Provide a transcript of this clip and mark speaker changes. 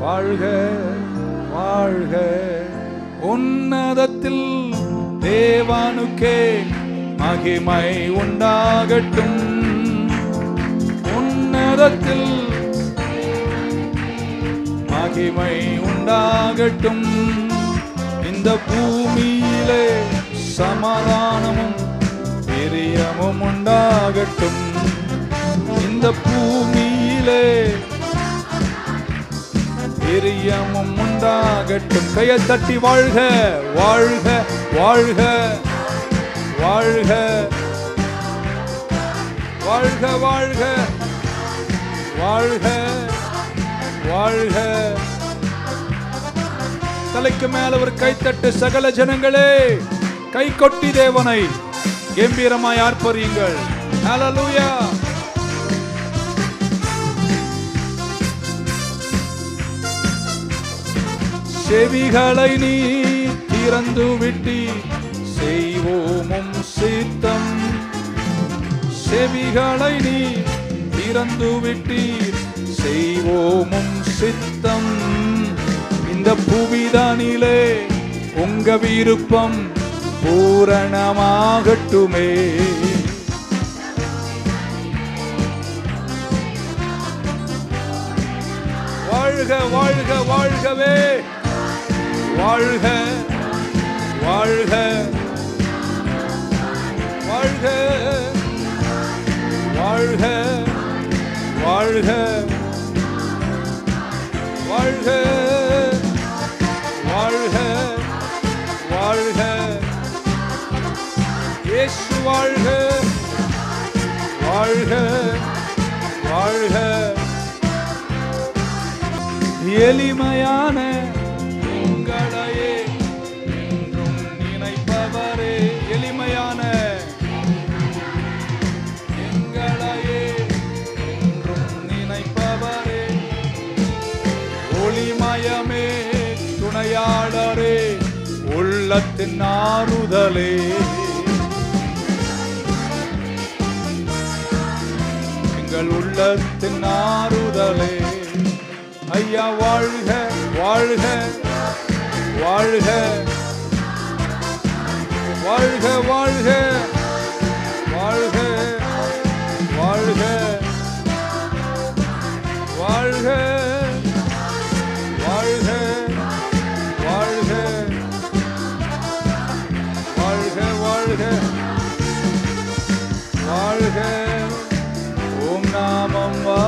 Speaker 1: வாழ்க வாழ்க. உன்னதத்தில் தேவானுக்கே மகிமை உண்டாகட்டும். உன்னதத்தில் மகிமை உண்டாகட்டும். இந்த பூமியிலே சமாதானமும் பிரியமும் உண்டாகட்டும். இந்த பூமி பிரியமும் உண்டாகட்டும். கையை தட்டி வாழ்க வாழ்க வாழ்க வாழ்க வாழ்க வாழ்க வாழ்க வாழ்க. தலைக்கு மேல ஒரு கைத்தட்டு சகல ஜனங்களே கை கொட்டி தேவனை கம்பீரமாய் ஆர்ப்பரியுங்கள். ஹலலூயா செவிகளை நீ திறந்து விட்டி செய்வோமும் சித்தம். செவிகளை நீ திறந்து விட்டீர் செய்வோமும் சித்தம். இந்த புவிதானிலே உங்க விருப்பம் பூரணமாகட்டுமே. வாழ்க வாழ்க வாழ்கவே. வாழ்க வாழ்க வாழ்க வாழ்க வாழ்க வாழ்க வாழ்க வாழ்க. இயேசு வாழ்க வாழ்க வாழ்க. எளிமையான ஒளிமயமே துணையாளரே உள்ளத்தின் ஆறுதலே. எங்கள் உள்ளத்தின் ஆறுதலே. ஐயா வாழ்க வாழ்க வாழ்க. வாழ்க வாழ்க வாழ்க வாழ்க. வாழ்க. Om Namah